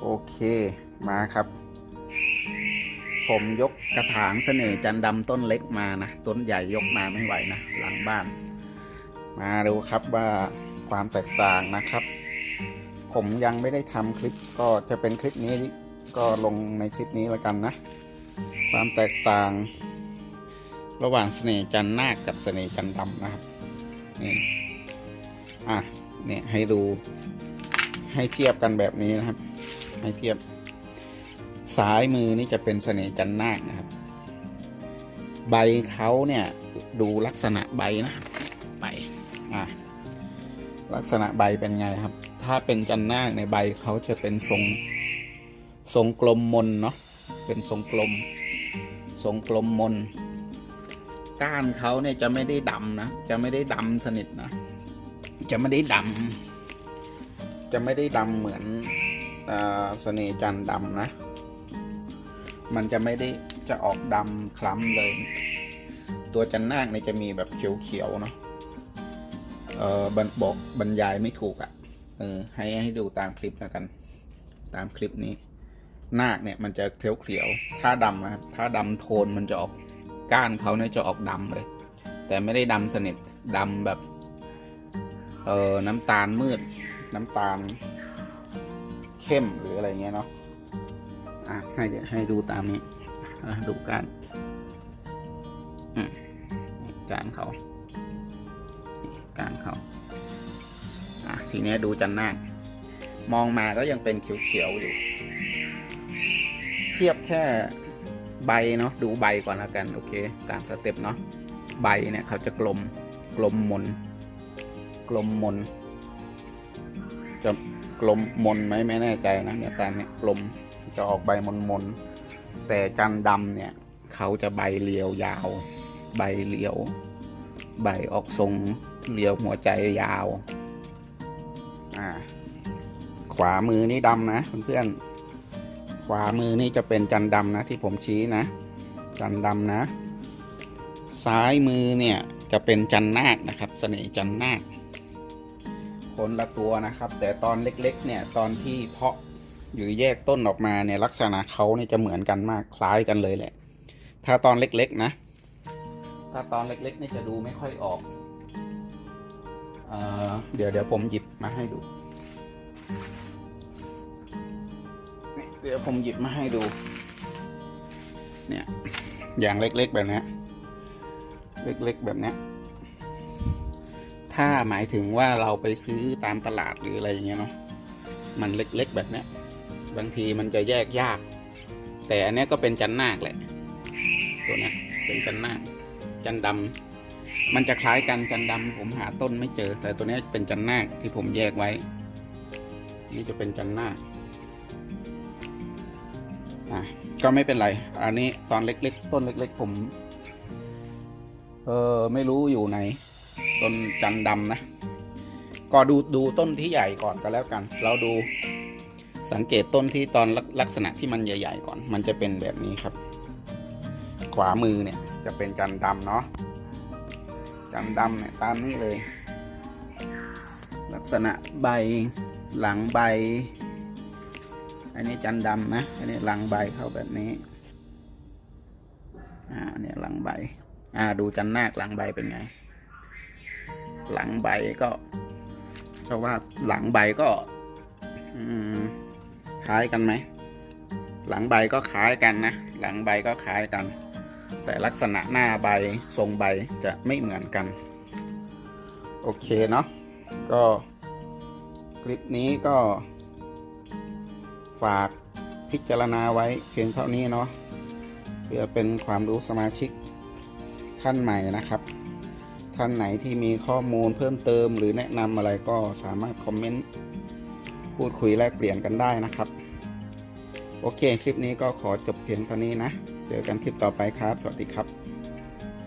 โอเคมาครับ ผมยกกระถางเสน่ห์จันดำต้นเล็กมานะ ต้นใหญ่ยกมาไม่ไหวนะ หลังบ้าน มาดูครับว่าความแตกต่างนะครับ ผมยังไม่ได้ทำคลิปก็จะเป็นคลิปนี้ก็ลงในคลิปนี้แล้วกันนะ ความแตกต่าง ระหว่างเสน่ห์จันนาคกับเสน่ห์จันดำนะครับนี่อะเนี่ยให้ดูให้เทียบกันแบบนี้นะครับ ให้เทียบซ้ายมือนี่จะเป็นเสน่ห์จันนาคนะครับ ใบเขาเนี่ยดูลักษณะใบนะใบอะลักษณะใบเป็นไงครับ ถ้าเป็นจันนาคในใบเขาจะเป็นทรงทรงกลมมนเนาะเป็นทรงกลม ทรงกลมมน ก้านเขาเนี่ยจะไม่ได้ดำนะ จะไม่ได้ดำสนิทนะ จะไม่ได้ดำจะไม่ได้ดำเหมือน เสน่จันดำนะ มันจะไม่ได้จะออกดำคล้ำเลย ตัวจันนาคเนี่ยจะมีแบบเขียวๆเนาะเออบบอกบรรยายไม่ถูกอะ่ะเออให้ให้ดูตามคลิปแล้วกัน ตามคลิปนี้ นาคเนี่ยมันจะเขียวๆถ้าดำนะครับถ้าดำโทนมันจะออกก้านเขาเนี่ยจะออกดำเลย แต่ไม่ได้ดำสนิทดำแบบ เออน้ำตาลมืดน้ำตาล เข้มหรืออะไรเงี้ยเนาะอะให้ให้ดูตามนี้ดูกานกานเขากานเขาอะทีนี้ดูจันหน้ามองมาก็ยังเป็นเขียวๆอยู่ เทียบแค่ใบเนาะดูใบก่อนล้วกันโอเค ตามสเต็ปเนาะใบเนี่ยเขาจะกลมกลมมน กลมมนจะ กลมมนไหมไม่แน่ใจนะเนี่ยแต่เนี่ยกลมจะออกใบมนมนแต่จันดำเนี่ย เขาจะใบเรียวยาว ใบเรียว ใบออกทรงเรียวหัวใจยาวอ่าขวามือนี่ดำนะเพื่อนๆขวามือนี่จะเป็นจันดำนะที่ผมชี้นะ จันดำนะ ซ้ายมือเนี่ยจะเป็นจันนาคนะครับ เสน่ห์จันนาค คนละตัวนะครับ แต่ตอนเล็กๆ เนี่ยตอนที่เพาะหรือแยกต้นออกมาเนี่ยลักษณะเขาเนี่ยจะเหมือนกันมากคล้ายกันเลยแหละ ถ้าตอนเล็กๆนะ ถ้าตอนเล็กๆนี่จะดูไม่ค่อยออกเอ่อเดี๋ยวเดี๋ยวผมหยิบมาให้ดูนี่เดี๋ยวผมหยิบมาให้ดู เนี่ยอย่างเล็กๆแบบเนี้ยเล็กๆแบบเนี้ย ถ้าหมายถึงว่าเราไปซื้อตามตลาดหรืออะไรอย่างเงี้ยเนาะมันเล็กๆแบบเนี้ยบางทีมันจะแยกยาก แต่อันนี้ก็เป็นจันนาคแหละ ตัวนี้เป็นจันนาคจันดำมันจะคล้ายกันจันดำผมหาต้นไม่เจอ แต่ตัวนี้เป็นจันนาคที่ผมแยกไว้ นี่จะเป็นจันนาคอะก็ไม่เป็นไร อันนี้ตอนเล็ก ๆ ต้นเล็ก ๆ ผม เออไม่รู้อยู่ไหน ต้นจันดำนะ ก็ดูดูต้นที่ใหญ่ก่อนก็แล้วกัน เราดูสังเกตต้นที่ตอนลักลักษณะที่มันใหญ่ ๆ ก่อน มันจะเป็นแบบนี้ครับ ขวามือเนี่ยจะเป็นจันดำเนาะจันดำเนี่ยตามนี้เลย ลักษณะใบหลังใบ อันนี้จันดำนะ อันนี้หลังใบเข้าแบบนี้ อ่าเนี่ยหลังใบ อ่าดูจันนาคหลังใบเป็นไง หลังใบก็เพราะว่าหลังใบก็คล้ายกันไหม หลังใบก็คล้ายกันนะ หลังใบก็คล้ายกัน แต่ลักษณะหน้าใบทรงใบจะไม่เหมือนกัน โอเคเนาะ ก็คลิปนี้ก็ ฝากพิจารณาไว้เพียงเท่านี้เนาะเพื่อเป็นความรู้สมาชิกท่านใหม่นะครับ ท่านไหนที่มีข้อมูลเพิ่มเติม หรือแนะนำอะไรก็สามารถคอมเมนต์พูดคุยแลกเปลี่ยนกันได้นะครับ โอเค คลิปนี้ก็ขอจบเพียงเท่านี้นะ เจอกันคลิปต่อไปครับ สวัสดีครับ